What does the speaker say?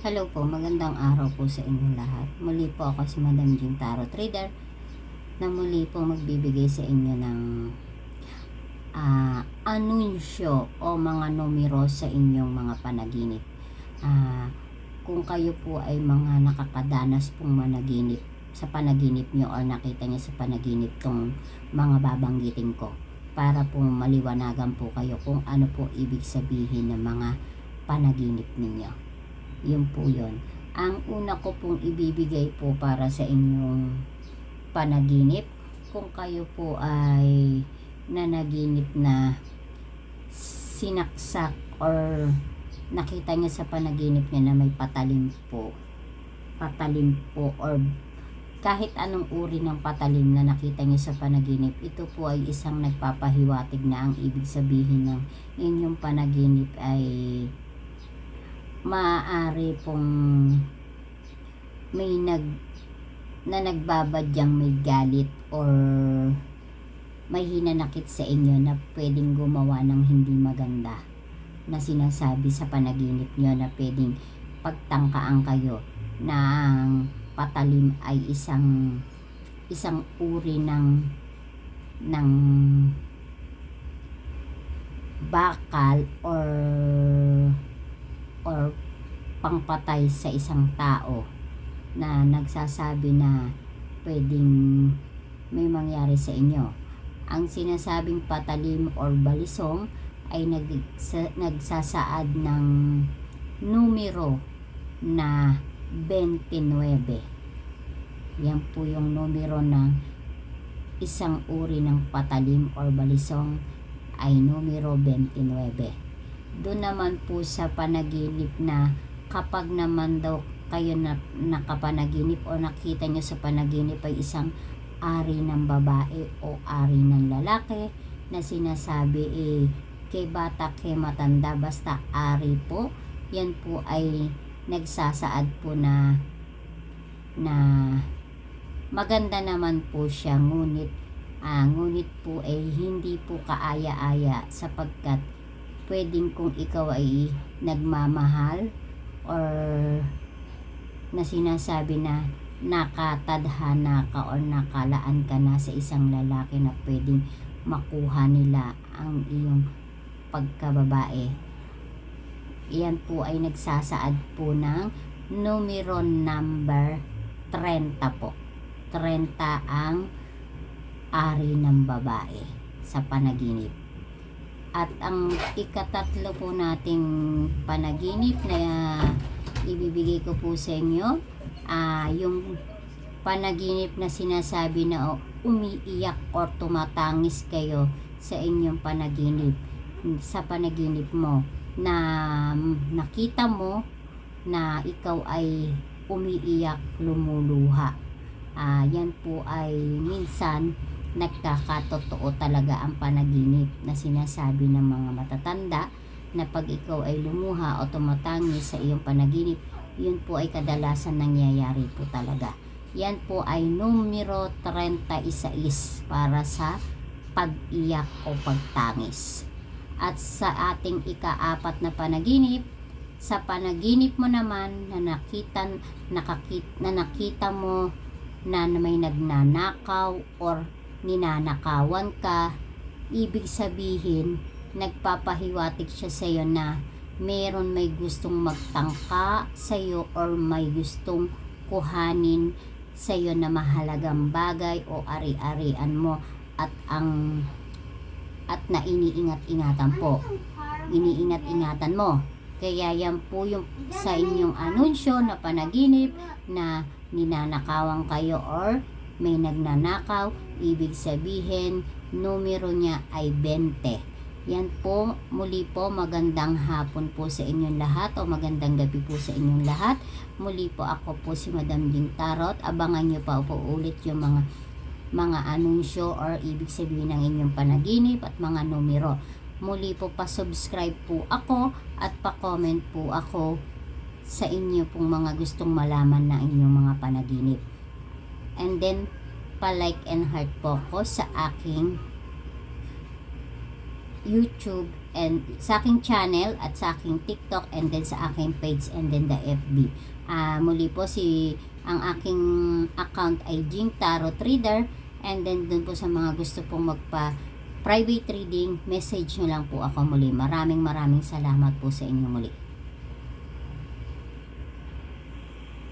Hello po, magandang araw po sa inyong lahat. Muli po ako si Madam Jing Tarot Trader na muli po magbibigay sa inyo ng ah, anunsyo o mga numero sa inyong mga panaginip. Ah, kung kayo po ay mga nakakadanas pong managinip sa panaginip nyo or nakita nyo sa panaginip tong mga babanggitin ko para po maliwanagan po kayo kung ano po ibig sabihin ng mga panaginip ninyo yun po yun. Ang una ko pong ibibigay po para sa inyong panaginip, kung kayo po ay nanaginip na sinaksak or nakita niya sa panaginip niya na may patalim po, patalim po or kahit anong uri ng patalim na nakita niya sa panaginip, ito po ay isang nagpapahiwatig na ang ibig sabihin ng inyong panaginip ay maaari pong may nag na nagbabadyang may galit or may hinanakit sa inyo na pwedeng gumawa ng hindi maganda na sinasabi sa panaginip nyo na pwedeng pagtangkaan kayo na ang patalim ay isang isang uri ng ng bakal or or pangpatay sa isang tao na nagsasabi na pwedeng may mangyari sa inyo. Ang sinasabing patalim or balisong ay nag, sa, nagsasaad ng numero na 29. Yan po yung numero ng isang uri ng patalim or balisong ay numero 29 doon naman po sa panaginip na kapag naman daw kayo na nakapanaginip o nakita nyo sa panaginip ay isang ari ng babae o ari ng lalaki na sinasabi eh kay bata kay matanda basta ari po yan po ay nagsasaad po na na maganda naman po siya. Ngunit ah, ngunit po ay hindi po kaaya-aya sapagkat pwedeng kung ikaw ay nagmamahal or na sinasabi na nakatadhana ka or nakalaan ka na sa isang lalaki na pwedeng makuha nila ang iyong pagkababae. Iyan po ay nagsasaad po ng numero number 30 po. 30 ang ari ng babae sa panaginip. At ang ikatatlo po nating panaginip na ibibigay ko po sa inyo, ah yung panaginip na sinasabi na oh, umiiyak or tumatangis kayo sa inyong panaginip. Sa panaginip mo na nakita mo na ikaw ay umiiyak, lumuluha. Ah, yan po ay minsan nagkakatotoo talaga ang panaginip na sinasabi ng mga matatanda na pag ikaw ay lumuha o tumatangis sa iyong panaginip, yun po ay kadalasan nangyayari po talaga. Yan po ay numero 36 para sa pag-iyak o pagtangis. At sa ating ikaapat na panaginip, sa panaginip mo naman na nakita, nakakit, na nakita mo na may nagnanakaw or ninanakawan ka, ibig sabihin, nagpapahiwatig siya sa iyo na meron may gustong magtangka sa iyo or may gustong kuhanin sa iyo na mahalagang bagay o ari-arian mo at ang at na iniingat-ingatan po. Iniingat-ingatan mo. Kaya yan po yung sa inyong anunsyo na panaginip na ninanakawan kayo or may nagnanakaw, ibig sabihin, numero niya ay 20. Yan po, muli po, magandang hapon po sa inyong lahat o magandang gabi po sa inyong lahat. Muli po ako po si Madam Jing Tarot. Abangan nyo pa po ulit yung mga mga anunsyo or ibig sabihin ng inyong panaginip at mga numero. Muli po pa-subscribe po ako at pa-comment po ako sa inyo pong mga gustong malaman na inyong mga panaginip. And then, pa-like and heart po ko sa aking YouTube and sa aking channel at sa aking TikTok and then sa aking page and then the FB. Ah, muli po si ang aking account ay Jing Tarot Reader and then dun po sa mga gusto pong magpa private reading, message nyo lang po ako muli. Maraming maraming salamat po sa inyo muli.